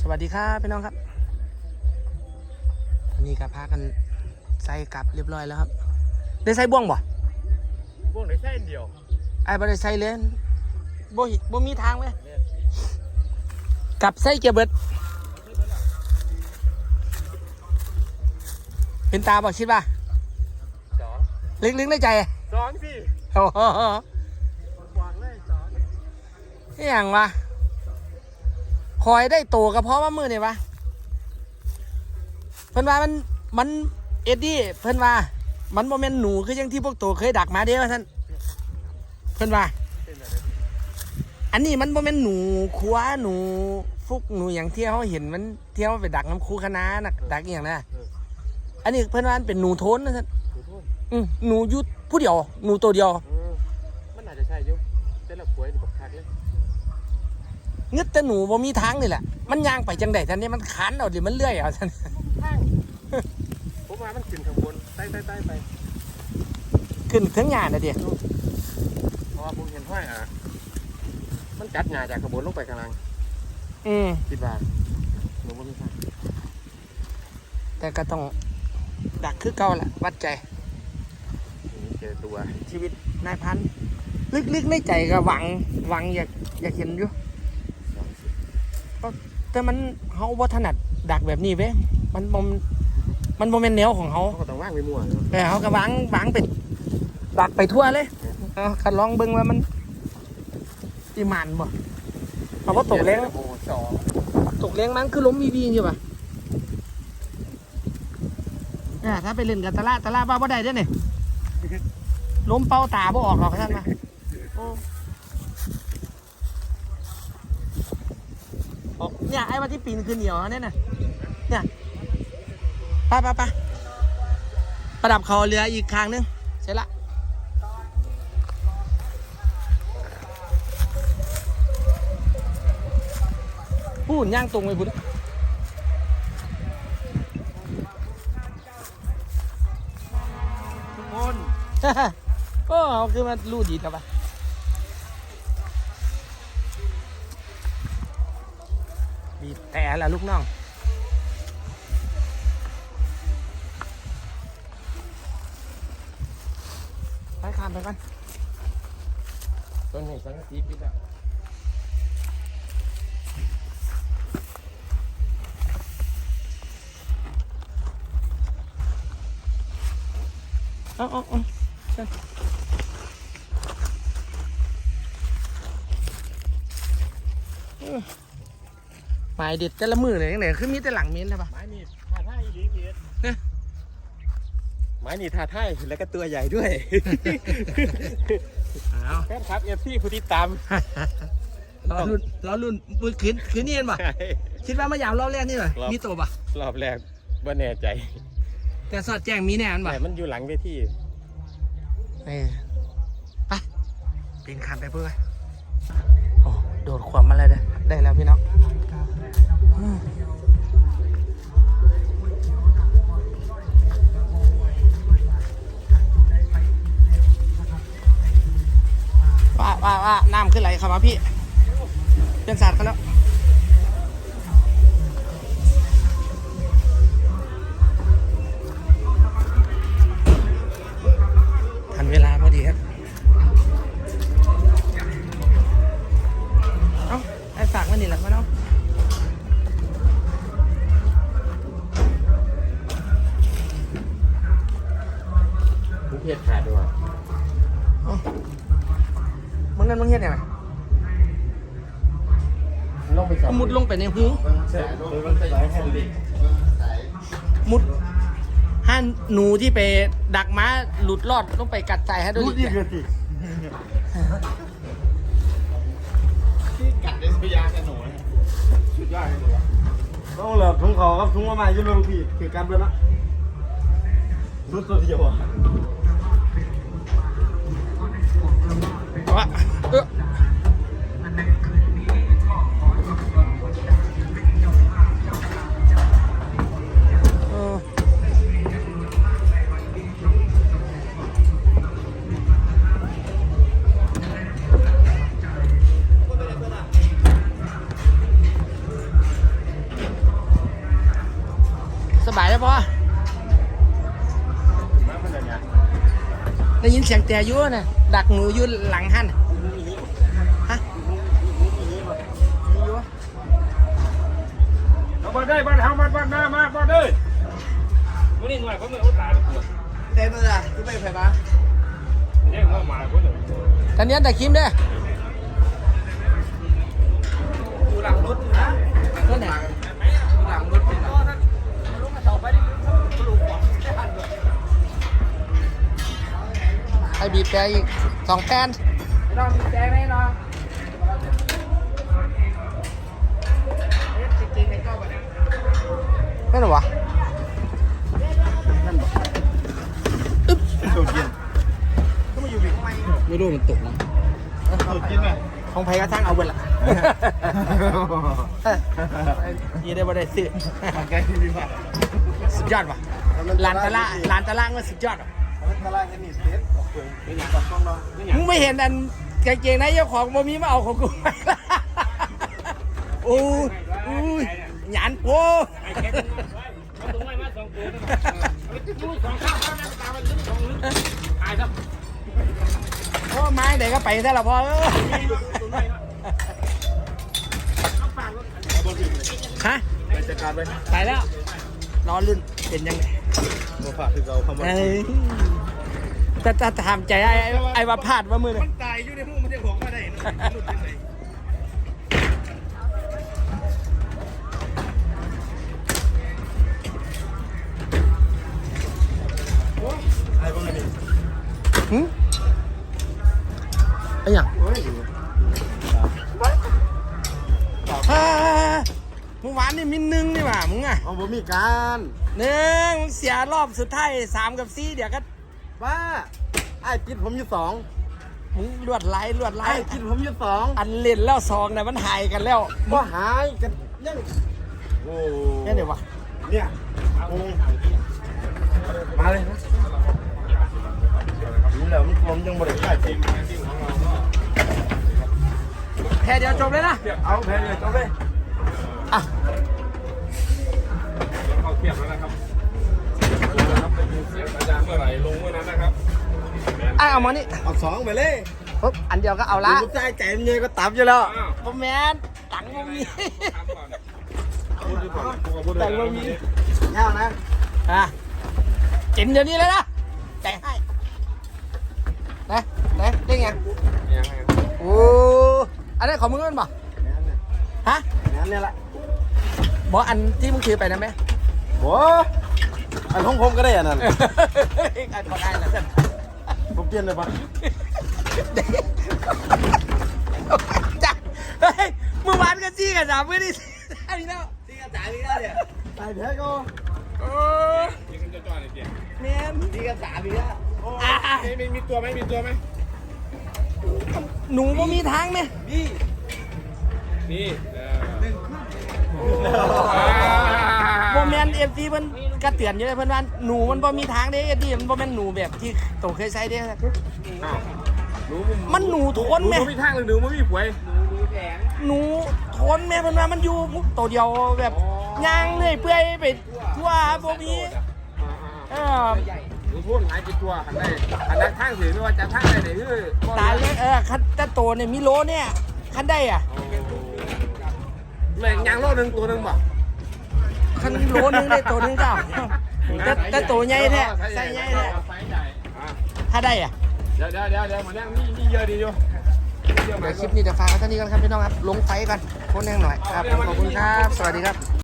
สวัสดีครับพี่น้องครับตอนนี้ก็พากันใส่กลับเรียบร้อยแล้วครับ ได้ใส่บ่วงบ่พวกไหนใช่อันเดียวไอ้บ่ได้ใส่เลยบ่หิบ่มีทางไหมกลับใส่เกียร์เบิดเป็นตาบอกคิดว่าสองลึกๆในใจสองสิโอ้โหวางเลยสองนี่อย่างวะ คอยได้โตก็เพราะว่ามือนี่วะเพิ่นว่ามันมันเอ็ดดี้เพิ่นว่า มันโมเมนหนูคือยังที่พวกโตเคยดักมาเด้ว่าท่านเพิ่นว่าเป็นอะไรอันนี้มันโมเมนหนูคัวหนูฟุกหนูอย่างที่เขาเห็นมันเที่ยวไปดักน้ำคูคณะนักดักอหย่างนะอันนี้เพิ่นว่ามันเป็นหนูโทนนะท่านขอโทษอืมหนูอยุดผู้เดียว หนูตัวเดียว เออมันอาจจะใช่อยุแต่ละป่วยนี่บักคักเลย เงึดแต่หนูบ่มีทางนี่แหละ มันย่างไปจังไดท่านนี่มันขันเอาดิมันเลื่อยเอาท่านข้างผมว่ามันขึ้นข้างบนใต้ใต้ใต้ไปขึ้นเครื่องหยาน่ะเดียเพราะว่าผมเห็นห้อยอะมันจัดหงาจากข้างบนลงไปข้างล่างอืมคิดว่าหนูว่ามีทางแต่ก็ต้องดักคือเก่าแหละวัดใจนี่เจอตัวชีวิตนายพัน ลึกๆในใจก็หวังหวังอยากอยากเห็นอยู่สองสิบ แต่มันเขาบ่ถนัดดักแบบนี้เว้ยมันบ่มมันบ่แม่นแนวของเขาเขาก็ต้องว่างไปมั่วเนาะแต่เขาก็วางวางไปดักไปทั่วเลยเอาก็ลองเบิ่งว่ามันสิมันบ่เขาก็ตกแรงโอ้สองตกแรงมันคือล้มวีวีอยู่ป่ะอ่าถ้าไปเล่นกับตะล่าตะล่าบ้าบ่ได้เด้อเนี่ยล้มเป้าตาบ่ออกหรอกท่านมาโอ้ออก เนี่ยไอ้ว่าที่ปีนขึ้นเหนียวเนี่ยน่ะเนี่ยไปไปไปประดับเขาเรืออีกครั้งนึงเสร็จละพูดย่างตรงไปบุญทุกคนก็เอาคือมาลู่ดีแล้วปะบีบแต่ละลูกน้องไปข้ามไปก่อนต้นนี้สังกะสีปิดแล้วเอาเอาเอาเชิญเออ หมายเด็ดแต่ละมือเลยยังไงคือมีแต่หลังเม้นใช่ปะไม้นี่ท่าท่ายอีหลีเกียรติเอ๊ะไม้นี่ท่าท่ายแล้วก็ตัวใหญ่ด้วยเอาแฟนครับเอฟซีผู้ติดตามรอรุ่นรอรุ่นมือคืนคืนนี้เห็นปะคิดว่ามายามรอบแรกนี่เหรอรอบมีตัวปะรอบแรกว่าแน่ใจ แต่สอดแจ้งมีแน่นปะแต่มันอยู่หลังเวทีเออไปปีนขันไปเพื่อโอ้โดดขวามมาเลยเด้อได้แล้วพี่น้อง ขึ้นไหลเข้ามาพี่เป็นสัตว์กันแล้วทันเวลาพอดีครับ เอ้า ไอ้ฝากมันนี่แหละมาเนาะทุกเพศขาดด้วยเอ้ามึงนั่นมึงเฮ็ดยังไง ลงไปสองมุดลงไปในหูใช่ลงไปสองแผ่นดินมุดห้าหนูที่ไปดักม้าหลุดรอดลงไปกัดใจให้ด้วยพูดดิอีกเลยสิที่กัดในสยามกันหนูสุดยอดเลยหนูต้องเหลือถุงเขาครับถุงมาใหม่ยืนลงพี่คือการเบือนละรุดตัวเดียวอะวะเออเอ บายแล้วพอมาเพิ่นเดี๋ยวนี้ได้ยินเสียงแต่อยู่นะดักหนูอยู่หลังหันฮะมีอยู่เอาบ่ได้บ้านเฮามาบ้านหน้ามาบ่ได้มื้อนี้หน่วยผมเลยอุตส่าห์ตรวจเต้นเลยอะที่ไปไฟฟ้าเรียกว่ามาคนหนึ่งตอนนี้แต่คิมเด้ออยู่หลังรถ บีบแต่อีกสองแป้นไม่ต้องมีแจ้งแน่นอนนั่นเหรอวะโดดเย็นก็มาอยู่บิ๊กไมค์ไม่รู้มันตกนะโดดเย็นไหมของไผ่ก็ทั้งเอาเบิดละยี่ได้บ่ได้ซื้อทางแกที่มีมาสุดยอดว่ะลานตะละลานตะละก็สุดยอดว่ะ มันตลาดกันนี่สเต็ปออกเปิดเป็นอย่างกับต้องเนาะมึงไม่เห็นอันกางเกงในเจ้าของบ่มีมาเอาของกู โอ้ยอุ้ยหยานโป้เอาตรงไว้มาสองตัวนะดูสองข้างข้างนั้นตามมันลึกสองลึกตายครับโอ้ไม้ไหนก็ไปได้ละพอเออฮะไปจัดการไปไปแล้วรอรุ่นเป็นยังไง มาฝากคือเราคำว่าเอ้ยแต่แต่ถามใจไอ้ไอ้ไอ้ว่าพลาดว่ามือเลยมันตายอยู่ในห้องมันจะของมาได้เนาะหลุดยังไงไอ้พวกนี้หึไอ้หยัง โอ้ย เมื่อวานนี่มินหนึ่งนี่หว่ามึงอะเอาบ่มีการหนึ่งมึงเสียรอบสุดท้ายสามกับสี่เดี๋ยวก็บ้าไอ้ปิดผมอยู่สองมึงลวดไล่ลวดไล่ไอ้ปิดผมอยู่สองอันเล่นแล้วสองนะมันหายกันแล้วก็หายกันยังโอ้แค่ไหนวะเนี่ยโอ้มาเลยนะรู้แล้วมันผมยังบริการจริงแค่เดียวจบเลยนะเอาแพ้เลยจบเลย อะเขาเทียบแล้วนะครับนะครับได้ยินเสียงอาจารย์เมื่อไหร่ลงเมื่อนั้นนะครับไอ้เอามานี่เอาสองไปเลยปุ๊บอันเดียวก็เอาละกูใจใจมันเงยก็ตับอยู่แล้วอ้าวผมแมนตังค์บ่มีถามก่อนพูดดีกว่าพูดกับพูดเลยแต่บ่มีเงานะอะกินเดี๋ยวนี้เลยนะใจให้นะนะได้ไงยังไงโอ้อันนั้นของมึงมันบ่งานเนี่ยฮะงานเนี่ยละ บอกอันที่มึงถือไปนะแม่โอ้อันของผมก็ได้อันนั้นอันพอได้แล้วกันผมเปลี่ยนเลยปะจ้ะเฮ้ยเมื่อวานก็จี้กันสามเมื่อนี่อันนี้แล้วที่กระจายนี่ก็เนี่ยตายแพ้ก็โอ้ยิงกันจะจ่อยเลยเกียร์แมนที่กระจายนี่ก็อะมีมีตัวไหมมีตัวไหมหนูบ่มีทางไหมนี่นี่เอหนึ่ง โมแมนเอฟซีเพิ่นกระเตือนอยู่เลยเพิ่นว่าหนูมันบ่มีทางเด้เอฟซีมันบ่แม่นหนูแบบที่โตเคยใช้เด้อ้าวหนูมันหนูทนหนูแม่ไม่มีทางเลยหนูไม่มีป่วยหนูทนแม่เพิ่นว่ามันอยู่ตัวเดียวแบบย่างเรื่อยเปื่อยไปทั่วบ่มีเออหนูพูดหลายกี่ตัวหันได้หันนักทางถือไม่ว่าจะทางไหนไหนคือตาเล็กเออคันแต่โตเนี่ยมีโลเนี่ยคันได้อะ แม่งยางโลหนึ่งตัวหนึ่งบ่คันโลนึงได้ตัวหนึงเจ้าแต่แต่โตใหญ่แท้ใส่ใหญ่แท้อะถ้าได้อะ เดี๋ยวเดี๋ยวเดี๋ยวเดี๋ยวมาเนี่ยมีมีเยอะดีอยู่เยอะเดี๋มายวกคลิปนี้เดี๋ยวฝากไว้เท่านี้ก่อนครับพี่น้องครับ ลงไฟกันโคนแรงหน่อยครับ ขอบคุณครับ สวัสดีครับ